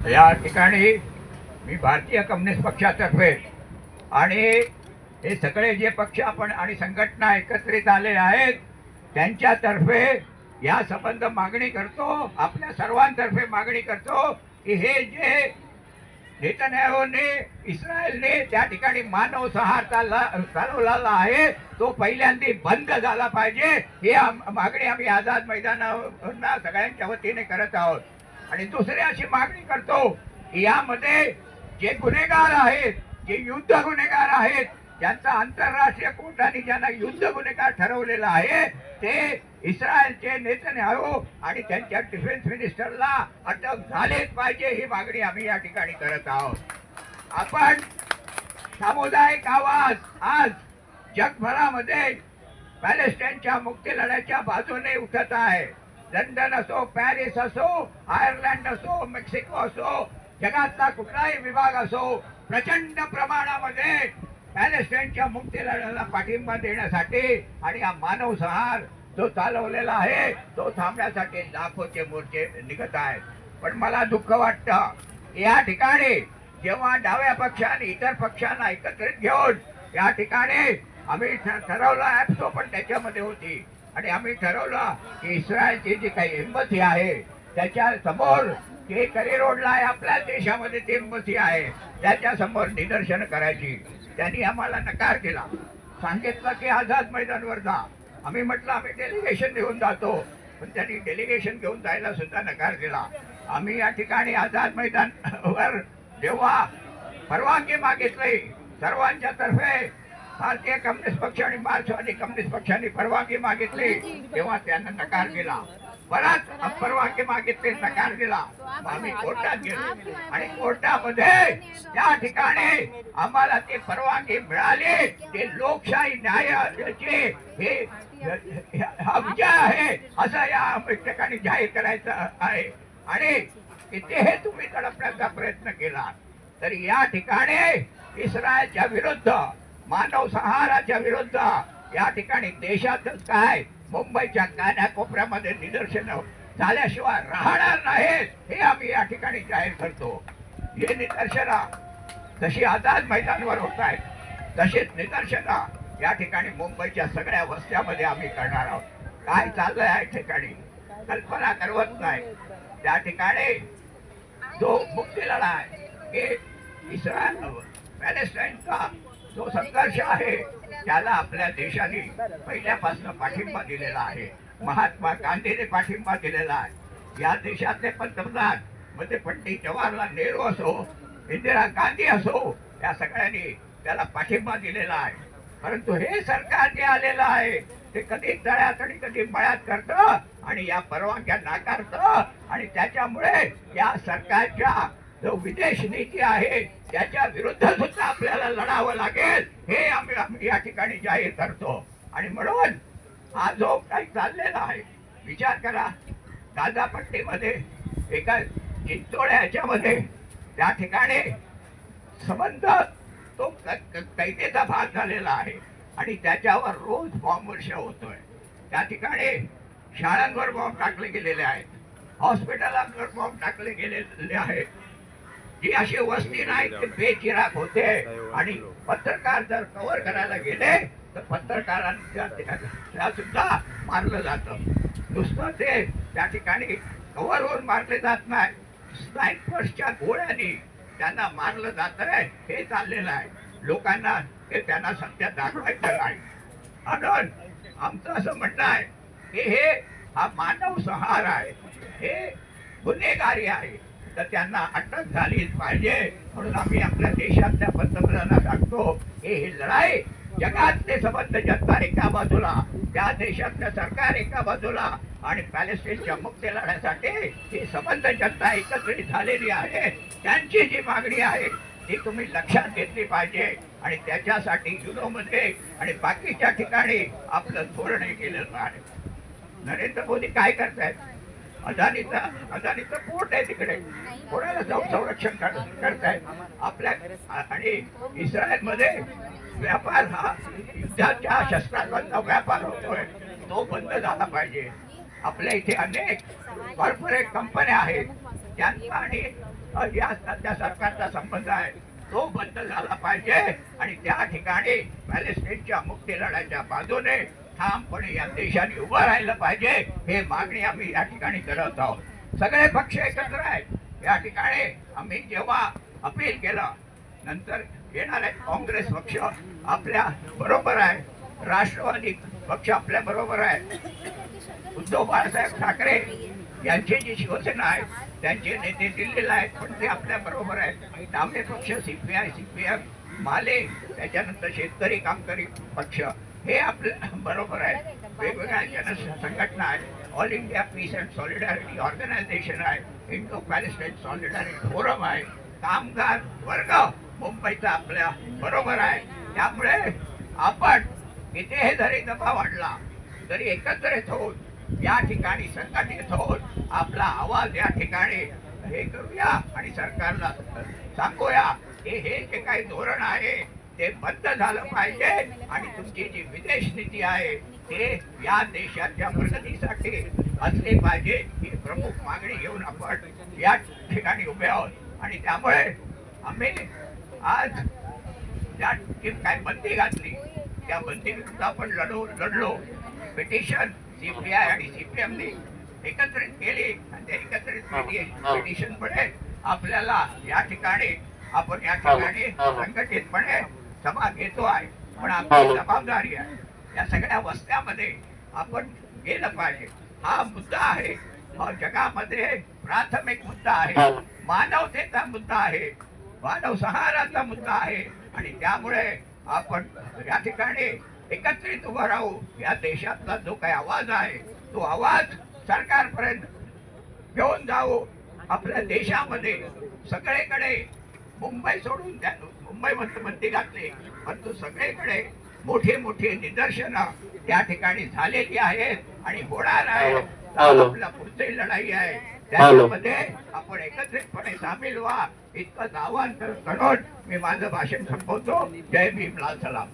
या ठिकाणी मी भारतीय कम्युनिस्ट पक्षातर्फे आणि हे सगळे जे पक्ष आपण आणि संघटना एकत्रित आले आहेत त्यांच्यातर्फे या संबंध मागणी करतो आपल्या सर्वांतर्फे मागणी करतो की हे जे नेतन्याहूने इस्रायलने त्या ठिकाणी मानव संहार चालला चालवलेला आहे तो पहिल्यांदा बंद झाला पाहिजे ही मागणी आम्ही आझाद मैदानावर सगळ्यांच्या वतीने करत आहोत. आणि दुसरी अशी मागणी करतो की यामध्ये जे गुन्हेगार आहेत जे युद्ध गुन्हेगार आहेत ज्यांचा आंतरराष्ट्रीय कोर्टाने ज्यांना युद्ध गुन्हेगार ठरवलेला आहे ते इस्रायलचे नेतन्याहू आणि त्यांच्या डिफेन्स मिनिस्टरला अटक झालेच पाहिजे ही मागणी आम्ही या ठिकाणी करत आहोत. आपण सामुदायिक आवाज आज जगभरामध्ये पॅलेस्टाईनच्या मुक्ती लढ्याच्या बाजूने उठत आहे. लंडन असो पॅरिस असो आयर्लंड असो मेक्सिको असो जगातला कुठलाही विभाग असो प्रचंड प्रमाणामध्ये पॅलेस्टाईनच्या मुक्ती लढ्याला पाठिंबा देण्यासाठी आणि हा मानव संहार जो चालवलेला आहे तो थांबण्यासाठी लाखोचे मोर्चे निघत आहेत. पण मला दुःख वाटतं या ठिकाणी जेव्हा डाव्या पक्षाने इतर पक्षांना एकत्रित घेऊन या ठिकाणी आम्ही ठरवला ठरवलं ॲप्सो पण त्याच्यामध्ये होती. आणि आम्ही ठरवलं की इस्रायलची जी काही एम्बसी आहे त्याच्यासमोर जे करी रोडला आहे आपल्या देशामध्ये ती एम्बसी आहे. त्याच्यासमोर निदर्शन करायची. त्यांनी आम्हाला नकार केला सांगितलं की आझाद मैदानवर जा. आम्ही म्हटलं आम्ही डेलिगेशन घेऊन जातो. पण त्यांनी डेलिगेशन घेऊन जायला सुद्धा नकार दिला. आम्ही या ठिकाणी आझाद मैदानवर जेव्हा परवानगी मागितली सर्वांच्या तर्फे भारतीय कम्युनिस्ट पक्ष आणि मार्क्सवादी कम्युनिस्ट पक्षाने परवानगी मागितली. तेव्हा त्यांना नकार दिला. बराच परवानगी मागितली नकार दिला. आम्ही कोर्टात गेलो. आणि कोर्टामध्ये त्या ठिकाणी आम्हाला ती परवानगी मिळाली. ते लोकशाही न्यायालयाचे. हे हा विजय आहे असं या ठिकाणी जाहीर करायचं आहे. आणि इथे हे तुम्ही तडपण्याचा प्रयत्न केला. तर या ठिकाणी इस्रायलच्या विरुद्ध मानव संहाराच्या विरुद्ध या ठिकाणी देशातच काय मुंबईच्या कानाकोपऱ्यामध्ये निदर्शन झाल्याशिवाय राहणार नाहीत हे आम्ही या ठिकाणी जाहीर करतो. हे निदर्शना जशी आझाद मैदानवर होत आहेत तशीच निदर्शना या ठिकाणी मुंबईच्या सगळ्या वस्त्यामध्ये आम्ही करणार आहोत. काय चाललंय या ठिकाणी? कल्पना करवत नाही. त्या ठिकाणी जो मुक्ती लढा आहे हे इस्रायल पॅलेस्टाईनचा जो संघर्ष आहे त्याला आपल्या देशाने पहिल्यापासून पाठिंबा दिलेला आहे. महात्मा गांधीने पाठिंबा दिलेला आहे. या देशातले पंतप्रधान म्हणजे पंडित जवाहरलाल नेहरू असो इंदिरा गांधी असो या सगळ्यांनी त्याला पाठिंबा दिलेला आहे. परंतु हे सरकार जे आलेलं आहे ते कधी तळ्यात आणि कधी मळ्यात करतं आणि या परवानग्या नाकारतं आणि त्याच्यामुळे या सरकारच्या जो विदेश नीती आहे त्याच्या विरुद्ध सुद्धा आपल्याला लढावं लागेल. हे आम्ही आम्ही या ठिकाणी जाहीर करतो. आणि म्हणून हा जो काही चाललेला आहे विचार करा. गाजापट्टीमध्ये एका चिंचोळ्या ह्याच्यामध्ये त्या ठिकाणी संबंध तो कैदेचा भाग झालेला आहे. आणि त्याच्यावर रोज बॉम्ब वर्ष होतोय. त्या ठिकाणी शाळांवर बॉम्ब टाकले गेलेले आहेत. हॉस्पिटलांवर बॉम्ब टाकले गेलेले आहेत. जी अशी वस्ती नाही ते बेचिराग होते. आणि पत्रकार जर कव्हर करायला गेले तर पत्रकारांच्या सुद्धा मारलं जातं. नुसतं ते त्या ठिकाणी कव्हर होऊन मारले जात नाही. स्नायपर्सच्या गोळ्यांनी त्यांना मारलं जात आहे. हे चाललेलं आहे. लोकांना हे त्यांना सत्य दाखवायचं नाही. म्हणून आमचं असं म्हणणं आहे की हे हा मानव संहार आहे. हे गुन्हेगारी आहे. तर त्यांना अटक झालीच पाहिजे. म्हणून आम्ही आपल्या देशातल्या पंतप्रधानांना सांगतो की ही लढाई जगातले संबंध जनता एका बाजूला त्या देशातलं सरकार एका बाजूला आणि पॅलेस्टाईनच्या मुक्ती लढ्यासाठी ही संबंध जनता एकत्रित झालेली आहे. त्यांची जी मागणी आहे ती तुम्ही लक्षात घेतली पाहिजे आणि त्याच्यासाठी युरोमध्ये आणि बाकीच्या ठिकाणी आपलं धोरण हे केलेलं आहे. नरेंद्र मोदी काय करतायत? अदानीचा अदानीचं पोट आहे तिकडे. कोणाला जाऊन संरक्षण करताय? आपल्या आणि इस्रायलमध्ये व्यापार हा युद्धाच्या शस्त्रांचा व्यापार होतोय. तो बंद झाला पाहिजे. आपल्या इथे अनेक कॉर्पोरेट कंपन्या आहेत. त्यांचा आणि या सध्या सरकारचा संबंध आहे. तो बंद झाला पाहिजे. आणि त्या ठिकाणी पॅलेस्टाईनच्या मुक्ती लढ्याच्या बाजूने ठामपणे या देशाने उभं राहिलं पाहिजे हे मागणी आम्ही या ठिकाणी करत आहोत. सगळे पक्ष एकत्र आहेत. या ठिकाणी आम्ही जेव्हा अपील केलं नंतर येणार आहे काँग्रेस पक्ष आपल्या बरोबर आहे. राष्ट्रवादी पक्ष आपल्या बरोबर आहे. उद्धव बाळासाहेब ठाकरे यांची जी शिवसेना आहे त्यांचे नेते दिल्लीला आहेत पण ते आपल्या बरोबर आहेत. डावे पक्ष सीपीआय सीपीएम माले त्याच्यानंतर शेतकरी कामकरी पक्ष. हे आपलं बरोबर आहे. वेगवेगळ्या जन संघटना आहेत. All India peace and solidarity organisation आहे. इंडो पॅलेस्टाईन सॉलिडॅरिटी फोरम आहे. कामगार वर्ग मुंबईचा आपल्या बरोबर आहे. त्यामुळे आपण कितीही जरी दबाव वाढला तरी एकत्रित होऊन या ठिकाणी संघटित होऊन आपला आवाज या ठिकाणी हे करूया आणि सरकारला सांगूया की हे जे काही धोरण आहे ते बंद झालं पाहिजे. आणि तुमची जी विदेश नीती आहे ते या देशाच्या प्रगतीसाठी असली पाहिजे ही प्रमुख मागणी घेऊन आपण या ठिकाणी उभे आहोत. आणि त्यामुळे आम्ही आज त्या काय बंदी घातली त्या बंदी विरुद्ध आपण लढू लढलो. पिटिशन सीपीआय आणि सीपीएमने एकत्रित केली. आणि त्या एकत्रित पिटिशनमध्ये आपल्याला या ठिकाणी आपण या ठिकाणी संघटितपणे सभा घेतो आहे पण आपली जबाबदारी आहे. या सगळ्या वस्त्यामध्ये आपण गेलं पाहिजे. हा मुद्दा आहे. हा जगामध्ये प्राथमिक मुद्दा आहे. मानवतेचा मुद्दा आहे. मानव सहाराचा मुद्दा आहे. आणि त्यामुळे आपण या ठिकाणी एकत्रित उभं राहू. या देशातला जो काही आवाज आहे तो आवाज सरकारपर्यंत घेऊन जाऊ. आपल्या देशामध्ये सगळीकडे मुंबई सोडून द्या. मुंबईमध्ये बंदी घातली. परंतु सगळीकडे मोठी मोठी निदर्शनं त्या ठिकाणी झालेली आहेत आणि होणार आहे हॅलो. आपल्या पुढची लढाई आहे. त्याच्यामध्ये आपण एकत्रितपणे सामील व्हा. इतकंच आव्हान कर- करून मी माझं भाषण संपवतो. जय भीम लाल सलाम.